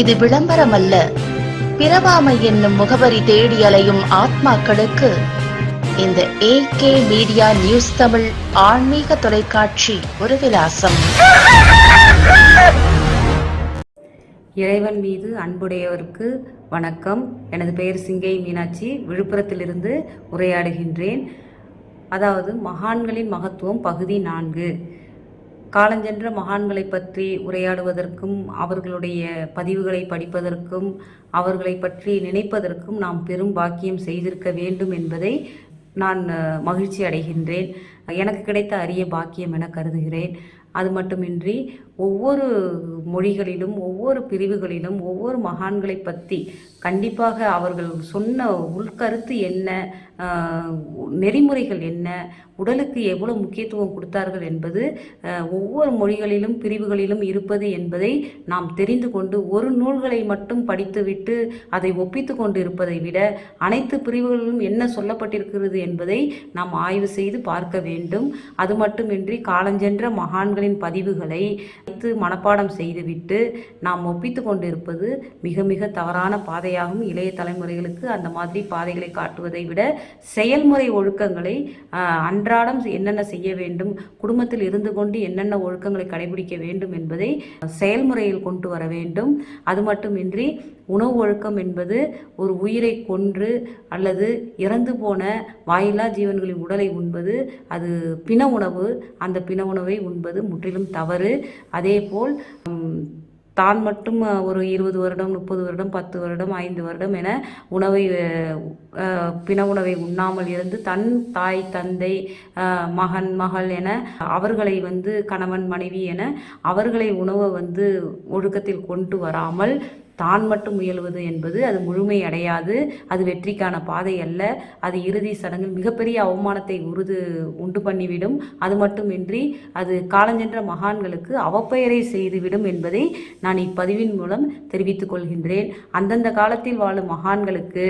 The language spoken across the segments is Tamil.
இது விளம்பரம் அல்ல பிறவாமை என்னும் முகவரி தேடி அலையும் ஆத்மாக்களுக்கு இந்த ஏகே மீடியா நியூஸ் தமிழ் ஆன்மீக தொலைக்காட்சி ஒரு விலாசம். இறைவன் மீது அன்புடையவருக்கு வணக்கம். எனது பெயர் சிங்கை மீனாட்சி. விழுப்புரத்திலிருந்து உரையாடுகின்றேன். அதாவது மகான்களின் மகத்துவம் பகுதி நான்கு. காலஞ்சென்ற மகான்களை பற்றி உரையாடுவதற்கும் அவர்களுடைய பதிவுகளை படிப்பதற்கும் அவர்களை பற்றி நினைப்பதற்கும் நாம் பெரும் பாக்கியம் செய்திருக்க வேண்டும் என்பதை நான் மகிழ்ச்சி அடைகின்றேன். எனக்கு கிடைத்த அரிய பாக்கியம் என கருதுகிறேன். அது மட்டுமின்றி ஒவ்வொரு மொழிகளிலும் ஒவ்வொரு பிரிவுகளிலும் ஒவ்வொரு மகான்களை பற்றி கண்டிப்பாக அவர்கள் சொன்ன உள்கருத்து என்ன நெறிமுறைகள் என்ன உடலுக்கு எவ்வளவு முக்கியத்துவம் கொடுத்தார்கள் என்பது ஒவ்வொரு மொழிகளிலும் பிரிவுகளிலும் இருப்பது என்பதை நாம் தெரிந்து கொண்டு ஒரு நூல்களை மட்டும் படித்துவிட்டு அதை ஒப்பித்து கொண்டு இருப்பதை விட அனைத்து பிரிவுகளிலும் என்ன சொல்லப்பட்டிருக்கிறது என்பதை நாம் ஆய்வு செய்து பார்க்க வேண்டும். வேண்டும். அது மட்டுமின்றி காலஞ்சென்ற மகான்களின் பதிவுகளை வைத்து மனப்பாடம் செய்துவிட்டு நாம் ஒப்பித்து கொண்டிருப்பது மிக மிக தவறான பாதையாகும். இளைய தலைமுறைகளுக்கு அந்த மாதிரி பாதைகளை காட்டுவதை விட செயல்முறை ஒழுக்கங்களை அன்றாடம் என்னென்ன செய்ய வேண்டும் குடும்பத்தில் இருந்து கொண்டு என்னென்ன ஒழுக்கங்களை கடைபிடிக்க வேண்டும் என்பதை செயல்முறையில் கொண்டு வர வேண்டும். அது மட்டுமின்றி உணவு ஒழுக்கம் என்பது ஒரு உயிரை கொன்று அல்லது இறந்து போன வாயில்லா ஜீவன்களின் உடலை உண்பது அது பிண உணவு அந்த பிண உணவை உண்பது முற்றிலும் தவறு. அதேபோல் தான் மட்டும் ஒரு இருபது வருடம் முப்பது வருடம் பத்து வருடம் ஐந்து வருடம் என உணவை பிண உணவை உண்ணாமல் இருந்து தன் தாய் தந்தை மகன் மகள் என அவர்களை வந்து கணவன் மனைவி என அவர்களை உணவை வந்து ஒழுக்கத்தில் கொண்டு வராமல் தான் மட்டும் முயல்வது என்பது அது முழுமை அடையாது அது வெற்றிக்கான பாதை அல்ல. அது இறுதி சடங்கில் மிகப்பெரிய அவமானத்தை உருது உண்டு பண்ணிவிடும். அது மட்டுமின்றி அது காலஞ்சென்ற மகான்களுக்கு அவப்பெயரை செய்துவிடும் என்பதை நான் இப்பதிவின் மூலம் தெரிவித்துக் கொள்கின்றேன். அந்தந்த காலத்தில் வாழும் மகான்களுக்கு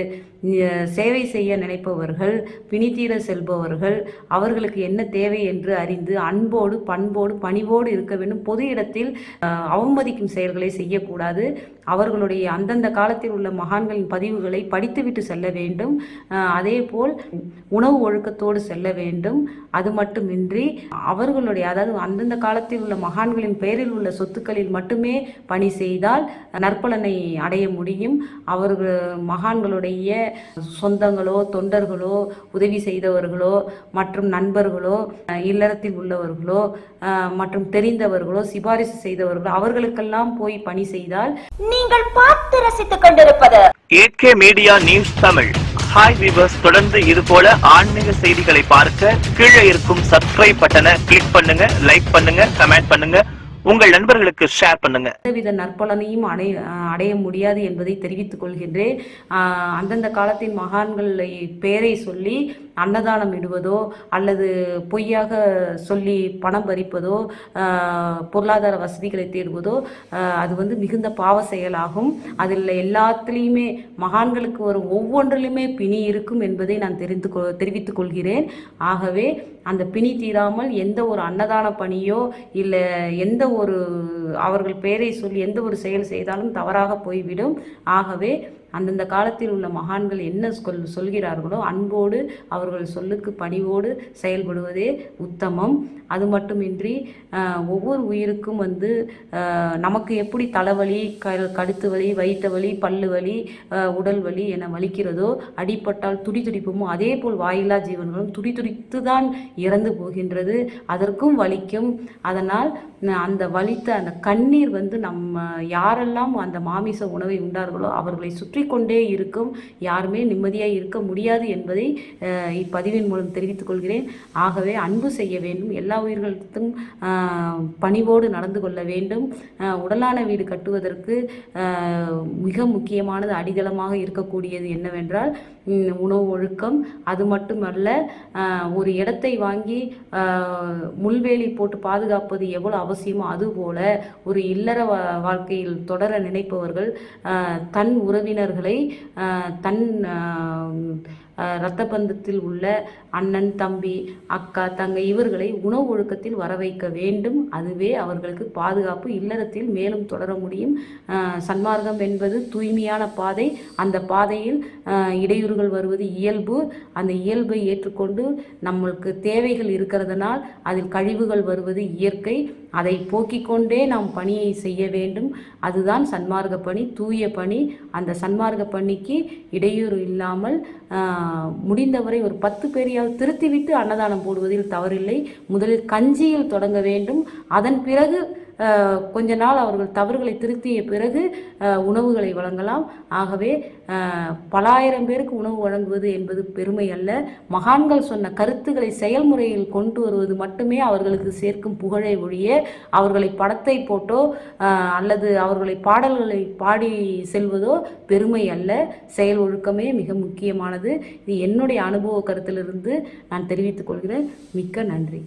சேவை செய்ய நினைப்பவர்கள் பிணித்தீர செல்பவர்கள் அவர்களுக்கு என்ன தேவை என்று அறிந்து அன்போடு பண்போடு பணிவோடு இருக்க வேண்டும். பொது இடத்தில் அவமதிக்கும் செயல்களை செய்யக்கூடாது. அவர்களுடைய அந்தந்த காலத்தில் உள்ள மகான்களின் பதிவுகளை படித்துவிட்டு செல்ல வேண்டும். அதே அதேபோல் உணவு ஒழுக்கத்தோடு செல்ல வேண்டும். அது மட்டுமின்றி அவர்களுடைய அதாவது அந்தந்த காலத்தில் உள்ள மகான்களின் பெயரில் உள்ள சொத்துக்களில் மட்டுமே பணி செய்தால் நற்பலனை அடைய முடியும். அவர்கள் மகான்களுடைய சொந்தங்களோ தொண்டர்களோ உதவி செய்தவர்களோ மற்றும் நண்பர்களோ இல்லறத்தில் உள்ளவர்களோ மற்றும் தெரிந்தவர்களோ சிபாரிசு செய்தவர்களோ அவர்களுக்கெல்லாம் போய் பணி செய்தால் நீங்கள் பார்த்து ரசித்துக் கொண்டிருப்பது AK media news Tamil hi viewers தொடர்ந்து இது போல ஆன்மீக செய்திகளை பார்க்க கீழே இருக்கும் சப்ஸ்கிரைப் பட்டனை கிளிக் பண்ணுங்க லைக் பண்ணுங்க கமெண்ட் பண்ணுங்க. உங்கள் நண்பர்களுக்கு ஷேர் பண்ணுங்க. எந்தவித நற்பலனையும் அடைய அடைய முடியாது என்பதை தெரிவித்துக் கொள்கின்றேன். அந்தந்த காலத்தின் மகான்களை பெயரை சொல்லி அன்னதானம் இடுவதோ அல்லது பொய்யாக சொல்லி பணம் பறிப்பதோ பொருளாதார வசதிகளை தேடுவதோ அது வந்து மிகுந்த பாவ செயலாகும். அதில் எல்லாத்துலேயுமே மகான்களுக்கு வரும் ஒவ்வொன்றிலுமே பிணி இருக்கும் என்பதை நான் தெரிந்து கொ தெரிவித்துக் கொள்கிறேன். ஆகவே அந்த பிணி தீராமல் எந்த ஒரு அன்னதான பணியோ இல்லை எந்த ஒரு அவர்கள் பெயரை சொல்லி எந்த ஒரு செயல் செய்தாலும் தவறாக போய்விடும். ஆகவே அந்தந்த காலத்தில் உள்ள மகான்கள் என்ன சொல் சொல்கிறார்களோ அன்போடு அவர்கள் சொல்லுக்கு பணிவோடு செயல்படுவதே உத்தமம். அது மட்டுமின்றி ஒவ்வொரு உயிருக்கும் வந்து நமக்கு எப்படி தலைவலி க கழுத்து வலி வயிற்று வலி பல்லு வலி உடல் வலி என வலிக்கிறதோ அடிப்பட்டால் துடி துடிப்புமோ அதே போல் வாயில்லா ஜீவன்களும் துடி துடித்து தான் இறந்து போகின்றது. அதற்கும் வலிக்கும். அதனால் அந்த வலித்த அந்த கண்ணீர் வந்து நம்ம யாரெல்லாம் அந்த மாமிச உணவை உண்டார்களோ அவர்களை சுற்றி கொண்டே இருக்கும். யாருமே நிம்மதியாக இருக்க முடியாது என்பதை இப்பதிவின் மூலம் தெரிவித்துக் கொள்கிறேன். ஆகவே அன்பு செய்ய வேண்டும். எல்லா உயிர்களுக்கும் பணிவோடு நடந்து கொள்ள வேண்டும். உடலான வீடு கட்டுவதற்கு மிக முக்கியமானது அடித்தளமாக இருக்கக்கூடியது என்னவென்றால் உணவு ஒழுக்கம். அது மட்டுமல்ல ஒரு இடத்தை வாங்கி முள்வேலி போட்டு பாதுகாப்பது எவ்வளவு அவசியமோ அதுபோல ஒரு இல்லற வாழ்க்கையில் தொடர நினைப்பவர்கள் தன் உறவினர்களை தன் இரத்த பந்தத்தில் உள்ள அண்ணன் தம்பி அக்கா தங்கை இவர்களை உணவு ஒழுக்கத்தில் வர வைக்க வேண்டும். அதுவே அவர்களுக்கு பாதுகாப்பு இல்லறத்தில் மேலும் தொடர முடியும். சன்மார்க்கம் என்பது தூய்மையான பாதை. அந்த பாதையில் இடையூறுகள் வருவது இயல்பு. அந்த இயல்பை ஏற்றுக்கொண்டு நம்மளுக்கு தேவைகள் இருக்கிறதுனால் அதில் கழிவுகள் வருவது இயற்கை. அதை போக்கிக் கொண்டே நாம் பணியை செய்ய வேண்டும். அதுதான் சன்மார்க்க பணி தூய பணி. அந்த சன்மார்க்க பணிக்கு இடையூறு இல்லாமல் முடிந்தவரை ஒரு பத்து பேரையாவது திருத்திவிட்டு அன்னதானம் போடுவதில் தவறில்லை. முதலில் கஞ்சியில் தொடங்க வேண்டும். அதன் பிறகு கொஞ்ச நாள் அவர்கள் தவறுகளை திருத்திய பிறகு உணவுகளை வழங்கலாம். ஆகவே பலாயிரம் பேருக்கு உணவு வழங்குவது என்பது பெருமை அல்ல. மகான்கள் சொன்ன கருத்துக்களை செயல்முறையில் கொண்டு வருவது மட்டுமே அவர்களுக்கு சேர்க்கும் புகழை ஒழிய அவர்களை படத்தை போட்டோ அல்லது அவர்களை பாடல்களை பாடி செல்வதோ பெருமை அல்ல. செயல் ஒழுக்கமே மிக முக்கியமானது. இது என்னுடைய அனுபவ கருத்திலிருந்து நான் தெரிவித்துக் கொள்கிறேன். மிக்க நன்றி.